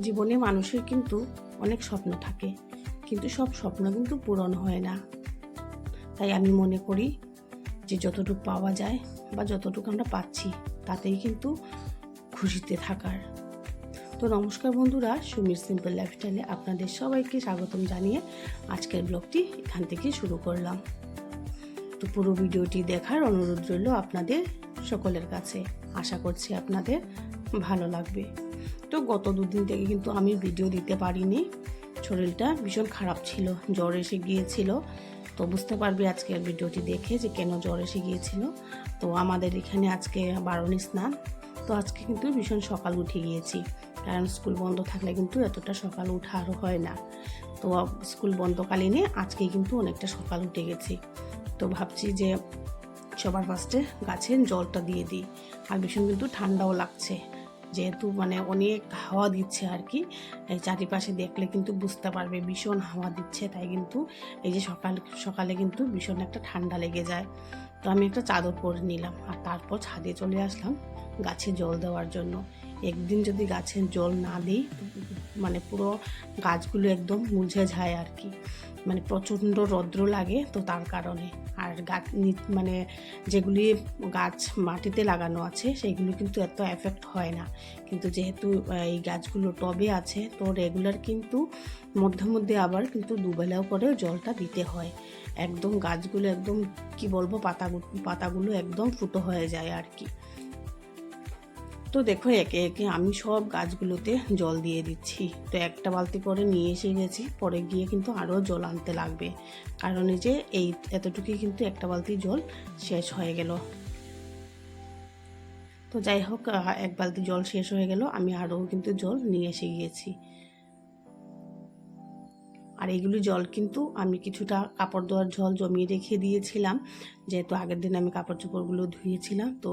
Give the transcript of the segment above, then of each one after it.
জীবনে মানুষের কিন্তু অনেক স্বপ্ন থাকে। কিন্তু সব স্বপ্ন কিন্তু পূরণ হয় না। তাই আমি মনে করি যে যতটুকু পাওয়া যায় বা যতটুকু আমরা পাচ্ছি, তাতেই কিন্তু খুশিতে থাকার। তো নমস্কার বন্ধুরা, সুমির সিম্পল লাইফস্টাইলে আপনাদের সবাইকে স্বাগতম জানিয়ে আজকের ব্লগটি এখান থেকে শুরু করলাম। তো পুরো ভিডিওটি দেখার অনুরোধ রইল আপনাদের সকলের কাছে। আশা করছি আপনাদের ভালো লাগবে। গত দুদিন থেকে কিন্তু আমি ভিডিও দিতে পারিনি। শরীরটা ভীষণ খারাপ ছিল, জ্বর এসে গিয়েছিল। তো বুঝতে পারবে আজকের ভিডিওটি দেখে যে কেন জ্বর এসে গিয়েছিল। তো আমাদের এখানে আজকে বারণী স্নান। তো আজকে কিন্তু ভীষণ সকাল উঠে গিয়েছি। কারণ স্কুল বন্ধ থাকলে কিন্তু এতটা সকাল উঠা আরও হয় না। তো স্কুল বন্ধকালীনে আজকে কিন্তু অনেকটা সকাল উঠে গেছি। তো ভাবছি যে সবার ফার্স্টে গাছের জলটা দিয়ে দিই। আর ভীষণ কিন্তু ঠান্ডাও লাগছে। যেহেতু মানে অনেক হাওয়া দিচ্ছে আর কি, এই চারিপাশে দেখলে কিন্তু বুঝতে পারবে, ভীষণ হাওয়া দিচ্ছে, তাই কিন্তু এই যে সকাল, সকালে কিন্তু ভীষণ একটা ঠান্ডা লেগে যায়। তো আমি একটা চাদর পরে নিলাম আর তারপর ছাদে চলে আসলাম গাছে জল দেওয়ার জন্য। একদিন যদি গাছের জল না দিই মানে পুরো গাছগুলো একদম মুঝে যায় আর কি। মানে প্রচণ্ড রৌদ্র লাগে তো তার কারণে। আর গাছ মানে যেগুলি গাছ মাটিতে লাগানো আছে, সেগুলো কিন্তু এত এফেক্ট হয় না। কিন্তু যেহেতু এই গাছগুলো টবে আছে, তো রেগুলার কিন্তু মধ্যে মধ্যে আবার কিন্তু দুবেলাও করেও জলটা দিতে হয়। একদম গাছগুলো একদম, কি বলব পাতাগুলো পাতাগুলো একদম ফুটো হয়ে যায় আর কি। তো দেখো একে একে আমি সব গাছগুলোতে জল দিয়ে দিচ্ছি। তো একটা বালতি পরে নিয়ে এসে গেছি, পরে গিয়ে কিন্তু আরও জল আনতে লাগবে। কারণ এই যে এই এতটুকুই কিন্তু একটা বালতি জল শেষ হয়ে গেল। তো যাই হোক এক বালতি জল শেষ হয়ে গেল, আমি আরও কিন্তু জল নিয়ে এসে গিয়েছি। আর এইগুলি জল কিন্তু আমি কিছুটা কাপড় ধোয়ার জল জমিয়ে রেখে দিয়েছিলাম। যেহেতু আগের দিন আমি কাপড় চোপড়গুলো ধুয়েছিলাম, তো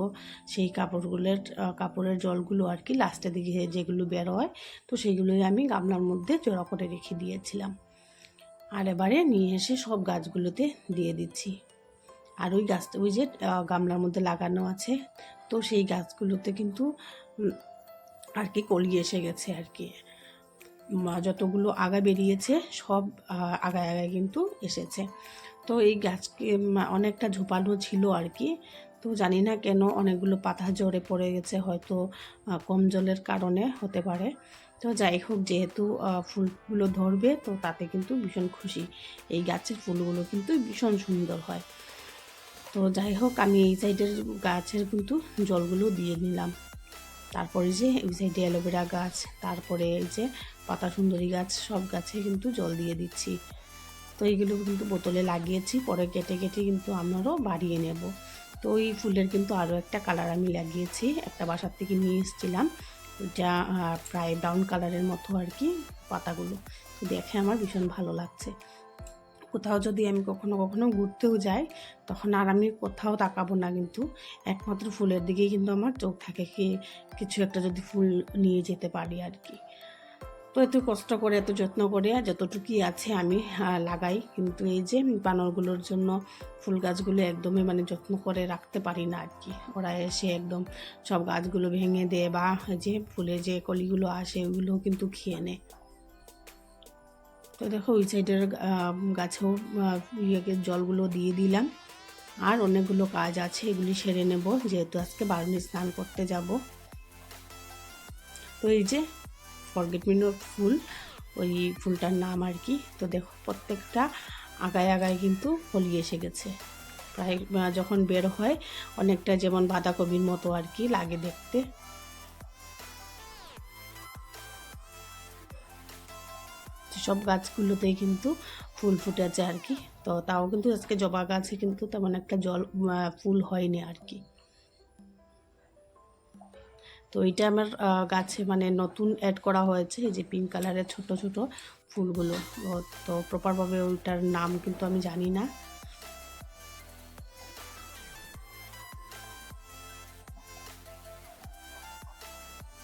সেই কাপড়গুলোর কাপড়ের জলগুলো আর কি লাস্টের দিকে যেগুলো বের হয় তো সেইগুলোই আমি গামলার মধ্যে জড়ো করে রেখে দিয়েছিলাম। আর এবারে নিয়ে এসে সব গাছগুলোতে দিয়ে দিচ্ছি। আর ওই গাছটা ওই যে গামলার মধ্যে লাগানো আছে, তো সেই গাছগুলোতে কিন্তু আর কি কলি এসে গেছে আর কি। যতগুলো আগা বেরিয়েছে, সব আগায় আগায় কিন্তু এসেছে। তো এই গাছকে অনেকটা ঝোপানো ছিল আর কি। তো জানি না কেন অনেকগুলো পাতা ঝরে পড়ে গেছে, হয়তো কম জলের কারণে হতে পারে। তো যাই হোক, যেহেতু ফুলগুলো ধরবে, তো তাতে কিন্তু ভীষণ খুশি। এই গাছের ফুলগুলো কিন্তু ভীষণ সুন্দর হয়। তো যাই হোক, আমি এই সাইডের গাছের কিন্তু জলগুলো দিয়ে নিলাম। তারপরে যে ওই সাইডে অ্যালোভেরা গাছ, তারপরে এই যে পাতা সুন্দরী গাছ, সব গাছে কিন্তু জল দিয়ে দিচ্ছি। তো এইগুলো কিন্তু বোতলে লাগিয়েছি, পরে কেটে কেটে কিন্তু আমারও বাড়িয়ে নেব তো ওই ফুলের কিন্তু আরও একটা কালার আমি লাগিয়েছি, একটা বাসার থেকে নিয়ে এসেছিলাম। যা প্রায় ব্রাউন কালারের মতো আর কি পাতাগুলো। দেখে আমার ভীষণ ভালো লাগছে। কোথাও যদি আমি কখনো কখনো ঘুরতেও যাই, তখন আর আমি কোথাও তাকাবো না কিন্তু। একমাত্র ফুলের দিকেই কিন্তু আমার চোখ থাকে কি কিছু একটা যদি ফুল নিয়ে যেতে পারি আর কি। তো এত কষ্ট করে, এত যত্ন করে যতটুকুই আছে আমি লাগাই। কিন্তু এই যে বানরগুলোর জন্য ফুল গাছগুলো একদমই মানে যত্ন করে রাখতে পারি না আর কি। ওরা এসে একদম সব গাছগুলো ভেঙে দেয় বা যে ফুলের যে কলিগুলো আসে ওগুলো কিন্তু খেয়ে নেয়। তো দেখো, ওই সাইডের গাছেও ইয়েকে জলগুলো দিয়ে দিলাম। আর অনেকগুলো কাজ আছে, এগুলি সেরে নেব। যেহেতু আজকে বারুণী স্নান করতে যাব। তো এই যে ফরগেট মিনো ফুল, ওই ফুলটার নাম আর কি। তো দেখো, প্রত্যেকটা আগায় আগায় কিন্তু ফলি এসে গেছে। প্রায় যখন বের হয়, অনেকটা যেমন বাঁধাকপির মতো আর কি লাগে দেখতে। সব গাছগুলোতেই কিন্তু ফুল ফুটেছে আর কি। তো তাও কিন্তু আজকে জবা গাছে কিন্তু তেমন একটা জল ফুল হয়নি আর কি। তো এটা আমার গাছে মানে নতুন অ্যাড করা হয়েছে, এই যে পিঙ্ক কালারের ছোট ছোট ফুলগুলো। তো প্রপারভাবে ওইটার নাম কিন্তু আমি জানি না।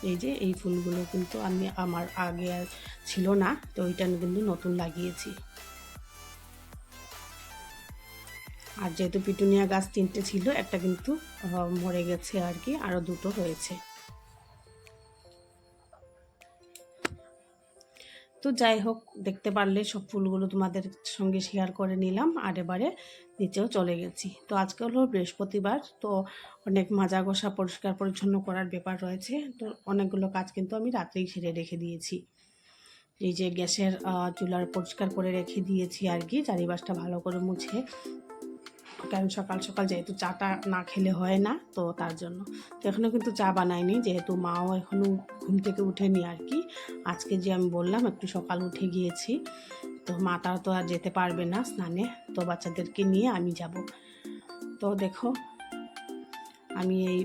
এই যে এই ফুলগুলো কিন্তু আমি আমার আগে ছিল না, তো ওইটা কিন্তু নতুন লাগিয়েছি। আর যেহেতু পিটুনিয়া গাছ তিনটে ছিল, একটা কিন্তু মরে গেছে আর কি আরও দুটো হয়েছে। তো যাই হোক, দেখতে পারলে সব ফুলগুলো তোমাদের সঙ্গে শেয়ার করে নিলাম আর এবারে নিচেও চলে গেছি। তো আজকে হলো বৃহস্পতিবার, তো অনেক মাজা ঘষা পরিষ্কার পরিচ্ছন্ন করার ব্যাপার রয়েছে। তো অনেকগুলো কাজ কিন্তু আমি রাত্রেই সেরে রেখে দিয়েছি। এই যে গ্যাসের চুলার পরিষ্কার করে রেখে দিয়েছি আর কি, চারিপাশটা ভালো করে মুছে। কারণ সকাল সকাল যেহেতু চাটা না খেলে হয় না, তো তার জন্য। তো এখনও কিন্তু চা বানাইনি, যেহেতু মাও এখনও ঘুম থেকে উঠেনি আর কি। আজকে যে আমি বললাম, একটু সকাল উঠে গিয়েছি, তো মা তারা তো আর যেতে পারবে না স্নানে, তো বাচ্চাদেরকে নিয়ে আমি যাব। তো দেখো, আমি এই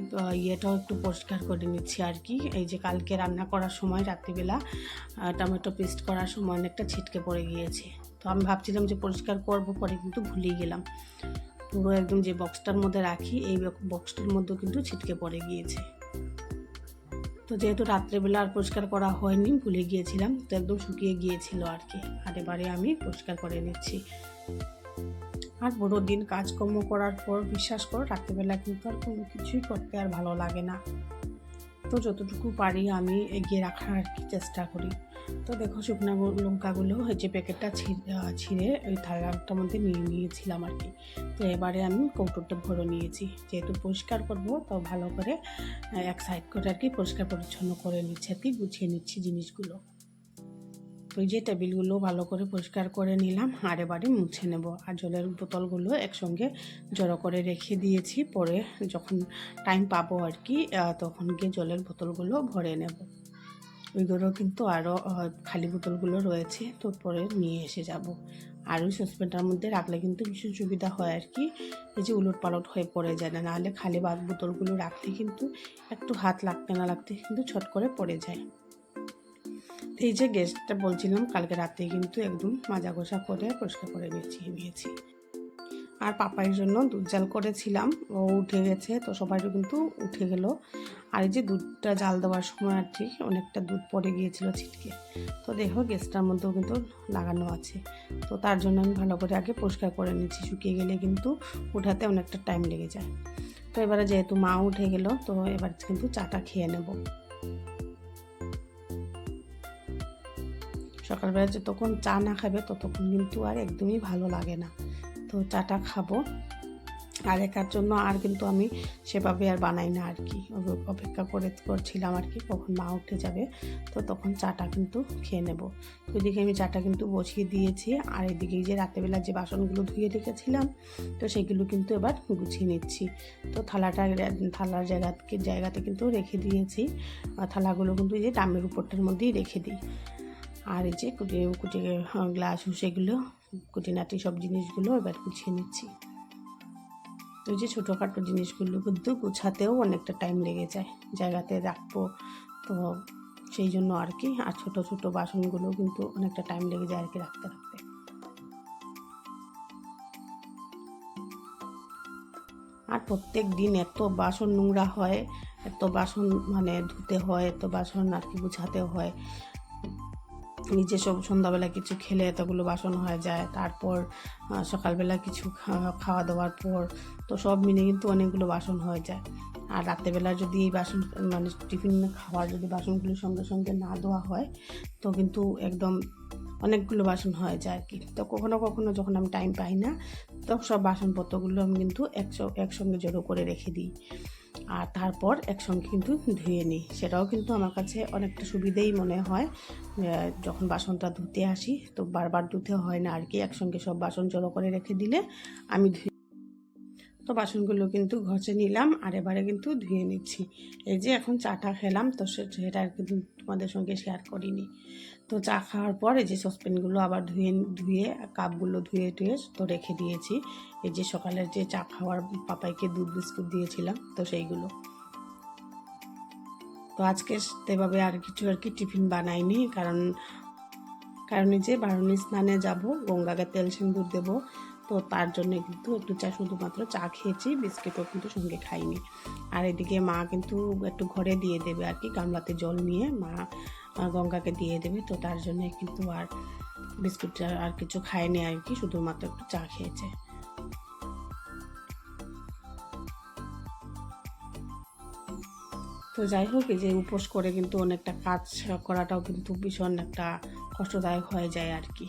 ইয়েটাও একটু পরিষ্কার করে নিচ্ছি আর কি। এই যে কালকে রান্না করার সময়, রাত্রিবেলা টমেটো পেস্ট করার সময় অনেকটা ছিটকে পড়ে গিয়েছে। তো আমি ভাবছিলাম যে পরিষ্কার করব, পরে কিন্তু ভুলেই গেলাম। পুরো একদম যে বক্সটার মধ্যে রাখি, এই বক্সটার মধ্যেও কিন্তু ছিটকে পড়ে গিয়েছে। তো যেহেতু রাত্রেবেলা আর পরিষ্কার করা হয়নি, ভুলে গিয়েছিলাম, তো একদম শুকিয়ে গিয়েছিল আর কি। আর এবারে আমি পরিষ্কার করে নিচ্ছি। আর বড় দিন কাজকর্ম করার পর বিশ্বাস করো, রাত্রেবেলা কিন্তু আর কোনো কিছুই করতে আর ভালো লাগে না। তো যতটুকু পারি আমি এগিয়ে রাখার আর কি চেষ্টা করি। তো দেখো শুকনো লঙ্কাগুলো যে প্যাকেটটা ছিঁড়ে ওই থালাটার মধ্যে নিয়ে নিয়েছিলাম আর কি। তো এবারে আমি কৌটোটা ভরে নিয়েছি। যেহেতু পরিষ্কার করব, তো ভালো করে এক সাইড করে আর কি পরিষ্কার পরিচ্ছন্ন করে নিচ্ছি আর কি, গুছিয়ে নিচ্ছি জিনিসগুলো। তো যে টেবিলগুলো ভালো করে পরিষ্কার করে নিলাম আর এবারে মুছে নেব। আর জলের বোতলগুলো একসঙ্গে জড়ো করে রেখে দিয়েছি। পরে যখন টাইম পাবো আর কি তখন গিয়ে জলের বোতলগুলো ভরে নেব। ওইগুলো কিন্তু আরও খালি বোতলগুলো রয়েছে, তো পরে নিয়ে এসে যাব। আর ওই সসপ্যানটার মধ্যে রাখলে কিন্তু ভীষণ সুবিধা হয় আর কি। এই যে উলট পালট হয়ে পড়ে যায় না, নাহলে খালি বাদ বোতলগুলো রাখতে কিন্তু একটু হাত লাগতে না লাগতে কিন্তু ছট করে পড়ে যায়। এই যে গ্যাসটা বলছিলাম, কালকে রাতে কিন্তু একদম মাজা ঘষা করে পরিষ্কার করে নিয়েছি নিয়েছি আর পাপাইয়ের জন্য দুধ জাল করেছিলাম। ও উঠে গেছে, তো সবাই কিন্তু উঠে গেল। আর এই যে দুধটা জাল দেওয়ার সময় আর ঠিক অনেকটা দুধ পড়ে গিয়েছিল ছিটকে। তো দেখো, গ্যাসটার মধ্যেও কিন্তু লাগানো আছে। তো তার জন্য আমি ভালো করে আগে পরিষ্কার করে নিচ্ছি, শুকিয়ে গেলে কিন্তু উঠাতে অনেকটা টাইম লেগে যায়। তো এবারে যেহেতু মা উঠে গেল, তো এবার কিন্তু চাটা খেয়ে নেব। সকালবেলা যতক্ষণ চা না খাবে, ততক্ষণ কিন্তু আর একদমই ভালো লাগে না। তো চাটা খাব। আর একার জন্য আর কিন্তু আমি সেভাবে আর বানাই না আর কি। অপেক্ষা করে করছিলাম আর কি, কখন মা উঠে যাবে, তো তখন চাটা কিন্তু খেয়ে নেব। তো এদিকে আমি চাটা কিন্তু বসিয়ে দিয়েছি, আর এদিকে যে রাতেবেলা যে বাসনগুলো ধুয়ে রেখেছিলাম, তো সেগুলো কিন্তু এবার গুছিয়ে নিচ্ছি। তো থালাটা থালার জায়গাতে জায়গাতে কিন্তু রেখে দিয়েছি। থালাগুলো কিন্তু এই যে ডামের উপরটার মধ্যেই রেখে দিই। আর এই যে কুটি কুটি গ্লাস সেগুলো, কুটিনাটি সব জিনিসগুলো এবার গুছিয়ে নিচ্ছি। তো যে ছোটোখাটো জিনিসগুলো কিন্তু গুছাতেও অনেকটা টাইম লেগে যায়, জায়গাতে রাখব। তো সেই জন্য আর কি, আর ছোট ছোট বাসনগুলো কিন্তু অনেকটা টাইম লেগে যায় আর কি রাখতে রাখতে। আর প্রত্যেক দিন এত বাসন নোংরা হয়, এত বাসন মানে ধুতে হয়, এত বাসন আর কি গুছাতে হয়। নিজে সব সন্ধ্যাবেলা কিছু খেলে এতগুলো বাসন হয়ে যায়, তারপর সকালবেলা কিছু খাওয়া দাওয়ার পর, তো সব মিলে কিন্তু অনেকগুলো বাসন হয়ে যায়। আর রাত্রেবেলা যদি এই বাসন মানে টিফিন খাওয়ার যদি বাসনগুলো সঙ্গে সঙ্গে না ধোয়া হয়, তো কিন্তু একদম অনেকগুলো বাসন হয়ে যায় আর কি। তো কখনো কখনো যখন আমি টাইম পাই না, তো সব বাসনপত্রগুলো আমি কিন্তু একসো একসঙ্গে জড়ো করে রেখে দিই। আর তারপর একসঙ্গে কিন্তু ধুয়ে নিই। সেটাও কিন্তু আমার কাছে অনেকটা সুবিধেই মনে হয়। যখন বাসনটা ধুতে আসি, তো বারবার ধুতে হয় না আর কি। একসঙ্গে সব বাসন জড়ো করে রেখে দিলে আমি বাসনগুলো কিন্তু ঘষে নিলাম আর এবারে কিন্তু ধুয়ে নিচ্ছি। এই যে এখন চাটা খেলাম, তো সেটা আর কিন্তু তোমাদের সঙ্গে শেয়ার করিনি। তো চা খাওয়ার পর এই যে সসপ্যানগুলো আবার ধুয়ে ধুয়ে, কাপগুলো ধুয়ে টুয়ে তো রেখে দিয়েছি। এই যে সকালের যে চা খাওয়ার পাপাইকে দুধ বিস্কুট দিয়েছিলাম, তো সেইগুলো। তো আজকে সেভাবে আর কিছু আর কি টিফিন বানাইনি, কারণ কারণ এই যে বারণী স্নানে যাব, গঙ্গাকে তেল সিন্দুর দেব তো তার জন্য কিন্তু একটু চা শুধুমাত্র চা খেয়েছি, বিস্কিটও কিন্তু সঙ্গে খাইনি। আর এদিকে মা কিন্তু একটু ঘরে দিয়ে দেবে আর কি, গামলাতে জল নিয়ে মা গঙ্গাকে দিয়ে দেবে। তো তার জন্য কিন্তু আর বিস্কুট আর কিছু খায়নি আর কি, শুধুমাত্র একটু চা খেয়েছে। তো যাই হোক, এই যে উপোস করে কিন্তু অনেকটা কাজ করাটাও কিন্তু ভীষণ একটা কষ্টদায়ক হয়ে যায় আর কি।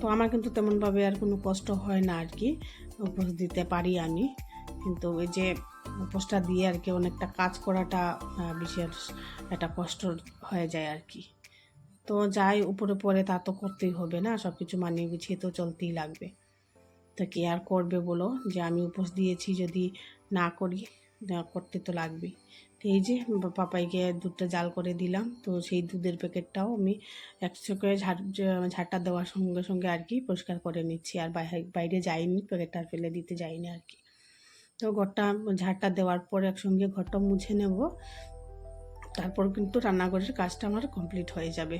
তো আমার কিন্তু তেমনভাবে আর কোনো কষ্ট হয় না আর কি। উপোস দিতে পারি আমি। কিন্তু ওই যে উপোসটা দিয়ে আর কি অনেকটা কাজ করাটা বিশেষ একটা কষ্ট হয়ে যায় আর কি। তো যাই, উপরে পরে তা তো করতেই হবে না সব কিছু মানিয়ে গুছিয়ে তো চলতেই লাগবে। তো কে আর করবে বলো? যে আমি উপোস দিয়েছি যদি না করি করতে তো লাগবেই। এই যে পাপাইকে দুধটা জাল করে দিলাম। তো সেই দুধের প্যাকেটটাও আমি একশো করে ঝাড় ঝাড়টা দেওয়ার সঙ্গে সঙ্গে আর কি পরিষ্কার করে নিচ্ছি। আর বাইরে যাইনি, প্যাকেটটা আর ফেলে দিতে যাইনি আর কি। তো ঘরটা, ঝাড়টা দেওয়ার পর একসঙ্গে ঘরটা মুছে নেব। তারপর কিন্তু রান্নাঘরের কাজটা আমার কমপ্লিট হয়ে যাবে।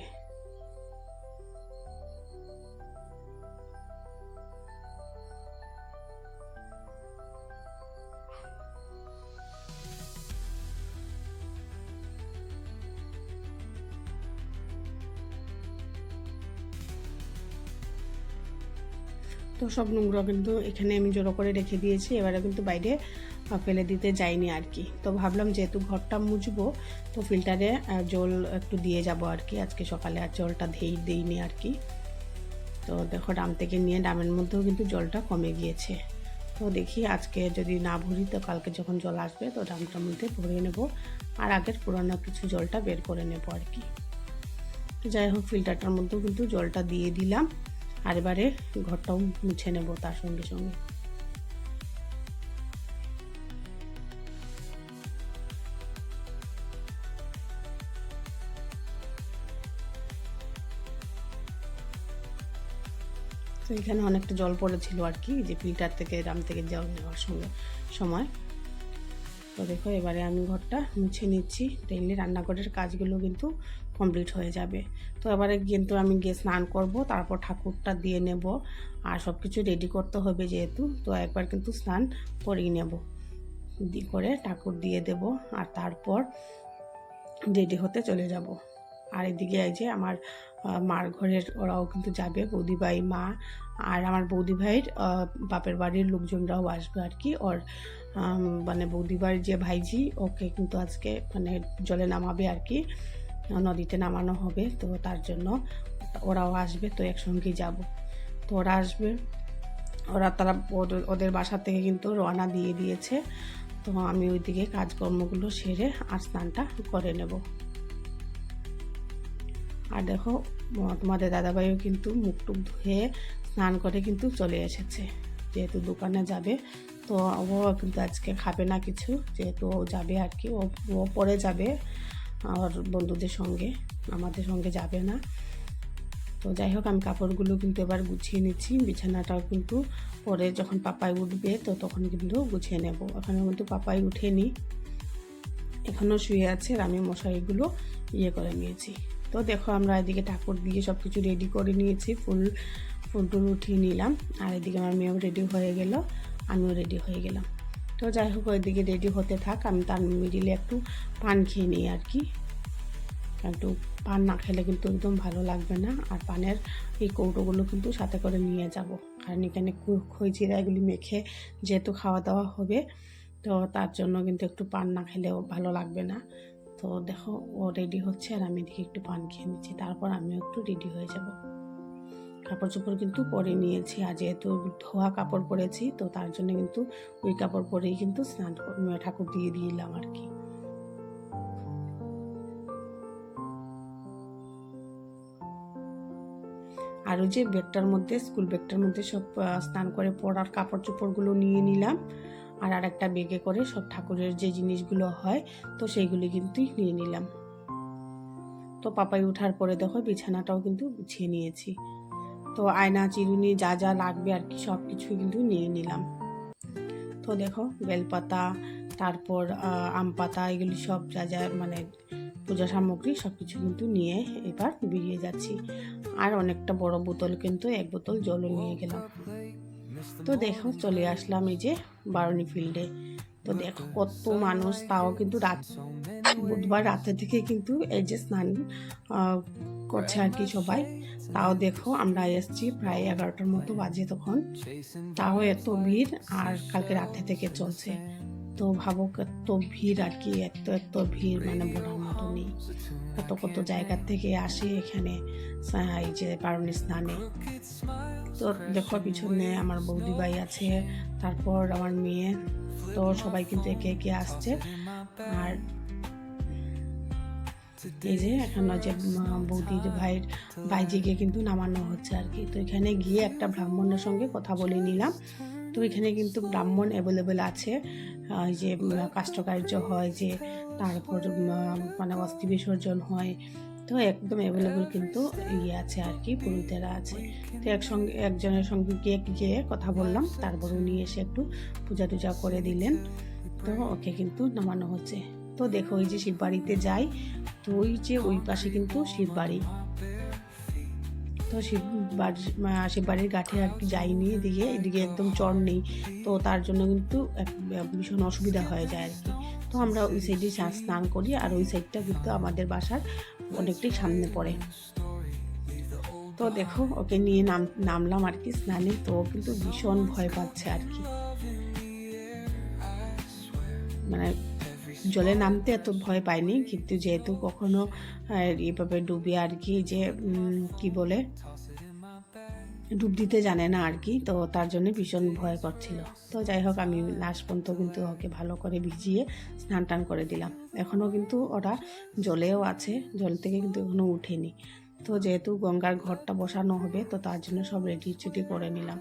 তো সব নোংরা কিন্তু এখানে আমি জড়ো করে রেখে দিয়েছি। এবারে কিন্তু বাইরে ফেলে দিতে যাইনি আর কি। তো ভাবলাম যেহেতু ঘরটা মুছবো, তো ফিল্টারে জল একটু দিয়ে যাব আর কি। আজকে সকালে আর জলটা ধেই, দিইনি আর কি। তো দেখো ডাম থেকে নিয়ে ডামের মধ্যেও কিন্তু জলটা কমে গিয়েছে। তো দেখি আজকে যদি না ভরি, তো কালকে যখন জল আসবে, তো ডামটার মধ্যে ভরে নেব। আর আগের পুরানো কিছু জলটা বের করে নেব আর কি। যাই হোক, ফিল্টারটার মধ্যেও কিন্তু জলটা দিয়ে দিলাম। আর এবারে ঘরটাও মুছে নেব তার সঙ্গে সঙ্গে। তো এখানে অনেকটা জল পড়েছিল আর কি, যে ফিল্টার থেকে, রাম থেকে জল নেওয়ার সঙ্গে সময়। তো দেখো, এবারে আমি ঘরটা মুছে নিচ্ছি। ডেইলি রান্নাঘরের কাজগুলো কিন্তু কমপ্লিট হয়ে যাবে। তো এবারে কিন্তু আমি গিয়ে স্নান করব, তারপর ঠাকুরটা দিয়ে নেব। আর সব কিছু রেডি করতে হবে যেহেতু, তো একবার কিন্তু স্নান করেই নেব। দি করে ঠাকুর দিয়ে দেব, আর তারপর রেডি হতে চলে যাব। আর এদিকে এই যে আমার মার ঘরের ওরাও কিন্তু যাবে বৌদি ভাই মা, আর আমার বৌদি ভাইয়ের বাপের বাড়ির লোকজনরাও আসবে আর কি। ওর মানে বৌদি বাড়ির যে ভাইজি, ওকে কিন্তু আজকে মানে জলে নামাবে আর কি। নদীতে নামানো হবে, তো তার জন্য ওরাও আসবে, তো একসঙ্গেই যাব। তো ওরা আসবে, ওরা তারা ওদের- বাসা থেকে কিন্তু রওনা দিয়ে দিয়েছে। তো আমি ওইদিকে কাজকর্মগুলো সেরে আর স্নানটা করে নেব। আর দেখো তোমাদের দাদাভাইও কিন্তু মুখ টুক ধুয়ে স্নান করে কিন্তু চলে এসেছে। যেহেতু দোকানে যাবে, তো ও কিন্তু আজকে খাবে না কিছু, যেহেতু ও যাবে আর কি ও পরে যাবে। আর বন্ধুদের সঙ্গে, আমাদের সঙ্গে যাবে না। তো যাই হোক, আমি কাপড়গুলো কিন্তু এবার গুছিয়ে নিচ্ছি, বিছানাটাও কিন্তু পরে যখন পাপাই উঠবে, তো তখন কিন্তু গুছিয়ে নেব। এখানে কিন্তু পাপাই উঠেনি, এখনও শুয়ে আছে আর আমি মশারিগুলো ইয়ে করে নিয়েছি। তো দেখো, আমরা এদিকে ঠাকুর দিয়ে সব কিছু রেডি করে নিয়েছি, ফুল ফুল টুল উঠিয়ে নিলাম, আর এদিকে আমার মেয়েও রেডি হয়ে গেল, আমিও রেডি হয়ে গেলাম। তো যাই হোক, ওইদিকে রেডি হতে থাক। আমি তার মিডিলে একটু পান খেয়ে নিই আর কি। একটু পান না খেলে কিন্তু একদম ভালো লাগবে না। আর পানের এই কৌটোগুলো কিন্তু সাথে করে নিয়ে যাব। কারণ এখানে খই চিরা এগুলি মেখে যেহেতু খাওয়া দাওয়া হবে, তো তার জন্য কিন্তু একটু পান না খেলেও ভালো লাগবে না। তো দেখো, ও রেডি হচ্ছে আর আমি এদিকে একটু পান খেয়ে নিচ্ছি। তারপর আমিও একটু রেডি হয়ে যাব। কাপড় চোপড় কিন্তু পরে নিয়েছি আর যেহেতু ধোয়া কাপড় পরেছি, তো তার জন্য কিন্তু ওই কাপড় পরেই কিন্তু স্নান ঠাকুর দিয়ে দিলাম আর কি। আর ওই যে ব্যাগটার মধ্যে, স্কুল ব্যাগটার মধ্যে সব স্নান করে পরার কাপড় চোপড়গুলো নিয়ে নিলাম। আর আর একটা বেগে করে সব ঠাকুরের যে জিনিসগুলো হয়, তো সেইগুলি কিন্তু নিয়ে নিলাম। তো পাপাই ওঠার পরে দেখো বিছানাটাও কিন্তু গুছিয়ে নিয়েছি। তো আয়না, চিরুনি, যা যা লাগবে আর কি, সব কিছু কিন্তু নিয়ে নিলাম। তো দেখো, বেলপাতা, তারপর আম পাতা, এগুলি সব যা যা মানে পূজা সামগ্রী, সব কিছু কিন্তু নিয়ে এবার বেরিয়ে যাচ্ছি। আর অনেকটা বড় বোতল কিন্তু, এক বোতল জলও নিয়ে গেলাম। তো দেখো, চলে আসলাম এই যে বারণী ফিল্ডে। তো দেখো, কত মানুষ, তাও কিন্তু রাত, বুধবার রাতের থেকে কিন্তু এই যে স্নান করছে আর কি সবাই। তাও দেখো আমরা এসছি প্রায় এগারোটার মতো বাজে তখন। তাও এত ভিড় আর কালকে রাতে থেকে চলছে। তো ভাবো এত ভিড় আর কি এত এত ভিড় মানে বলার মতো নেই কত কত জায়গার থেকে আসে এখানে এই যে পারণী স্নানে। তো দেখো পিছনে আমার বৌদি ভাই আছে তারপর আমার মেয়ে। তো সবাই কিন্তু একে একে আসছে। আর এই যে এখানে যে বৌদির ভাইয়ের ভাইজিকে কিন্তু নামানো হচ্ছে আর কি। তো এখানে গিয়ে একটা ব্রাহ্মণের সঙ্গে কথা বলে নিলাম। তো এখানে কিন্তু ব্রাহ্মণ অ্যাভেলেবেল আছে। যে উম, কাষ্ঠকার্য হয় যে তারপর মানে অস্থি বিসর্জন হয়। তো একদম অ্যাভেলেবেল কিন্তু ইয়ে আছে আর কি পুরোহিতেরা আছে। তো একসঙ্গে একজনের সঙ্গে গিয়ে গিয়ে কথা বললাম। তারপর উনি এসে একটু পূজা টুজা করে দিলেন। তো ওকে কিন্তু নামানো হচ্ছে। তো দেখো ওই যে শিববাড়িতে যাই, তো ওই যে ওই পাশে কিন্তু শিববাড়ি। তো শিব বাড়ি শিববাড়ির গাঠে আর কি যাইনি, এদিকে এদিকে একদম চর নেই। তো তার জন্য কিন্তু ভীষণ অসুবিধা হয়ে যায় আর কি। তো আমরা ওই সাইডে স্নান করি আর ওই সাইডটা কিন্তু আমাদের বাসার অনেকটাই সামনে পড়ে। তো দেখো, ওকে নিয়ে নাম, নামলাম আর কি স্নানে, তো কিন্তু ভীষণ ভয় পাচ্ছে আর কি। মানে জলে নামতে এত ভয় পাইনি, কিন্তু যেহেতু কখনো এভাবে ডুবে আর কি যে কি বলে, ডুব দিতে জানে না আর কি, তো তার জন্য ভীষণ ভয় করছিল। তো যাই হোক, আমি লাস্ট পর্যন্ত কিন্তু ওকে ভালো করে ভিজিয়ে স্নান টান করে দিলাম। এখনও কিন্তু ওরা জলেও আছে, জল থেকে কিন্তু এখনও উঠেনি। তো যেহেতু গঙ্গার ঘরটা বসানো হবে, তো তার জন্য সব রেডি চুটি করে নিলাম।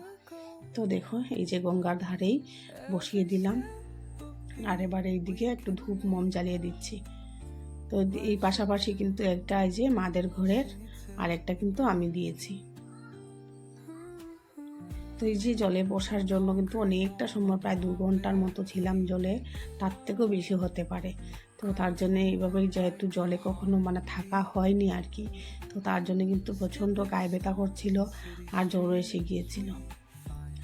তো দেখো, এই যে গঙ্গার ধারেই বসিয়ে দিলাম। আর এবার এইদিকে একটু ধূপ মোম জ্বালিয়ে দিচ্ছি। তো এই পাশাপাশি কিন্তু একটা এই যে মাদের ঘরের আর একটা কিন্তু আমি দিয়েছি। তো এই যে জলে বসার জন্য কিন্তু অনেকটা সময়, প্রায় দু ঘণ্টার মতো ছিলাম জলে, তার থেকেও বেশি হতে পারে। তো তার জন্য এইভাবে যেহেতু জলে কখনো মানে থাকা হয়নি আর কি। তো তার জন্য কিন্তু প্রচণ্ড গায়ে ব্যথা করছিল আর জ্বরও এসে গিয়েছিল।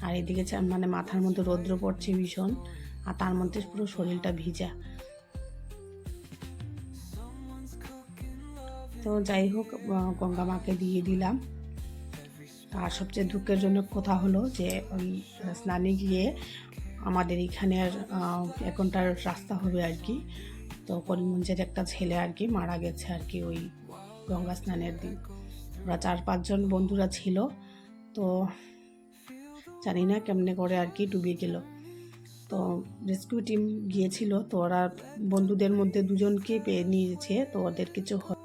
আর এদিকে মানে মাথার মধ্যে রৌদ্র পড়ছে ভীষণ। আর তার মধ্যে পুরো শরীরটা ভিজা। তো যাই হোক গঙ্গা মাকে দিয়ে দিলাম। আর সবচেয়ে দুঃখের জন্য কথা হলো যে ওই স্নানে গিয়ে আমাদের এখানের আহ, এক ঘণ্টার রাস্তা হবে আর কি। তো করিমগঞ্জের একটা ছেলে আর কি মারা গেছে আর কি ওই গঙ্গা স্নানের দিন। ওরা চার পাঁচজন বন্ধুরা ছিল। তো জানি না কেমনে করে আর কি ডুবে গেল। তো রেস্কিউ টিম গিয়েছিল, তো ওরা বন্ধুদের মধ্যে দুজনকে পেয়ে নিয়েছে, তো ওদের কিছু হয়।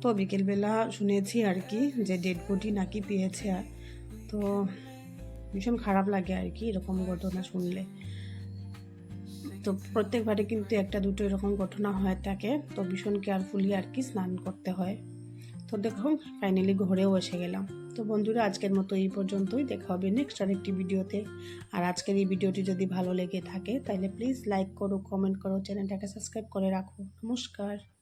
তো বিকেলবেলা শুনেছি আর কি যে ডেড বডি নাকি পেয়েছে আর। তো ভীষণ খারাপ লাগে আর কি এরকম ঘটনা শুনলে। তো প্রত্যেকবারে কিন্তু একটা দুটো এরকম ঘটনা হয়ে থাকে, তো ভীষণ কেয়ারফুলি আর কি স্নান করতে হয়। তো দেখুন ফাইনালি ঘরেও এসে গেলাম। তো বন্ধুরা, আজকের মতো এই পর্যন্তই। দেখা হবে নেক্সট আরেকটি ভিডিওতে। আর আজকের এই ভিডিওটি যদি ভালো লেগে থাকে, তাহলে প্লিজ লাইক করো কমেন্ট করো চ্যানেলটাকে সাবস্ক্রাইব করে রাখো। নমস্কার।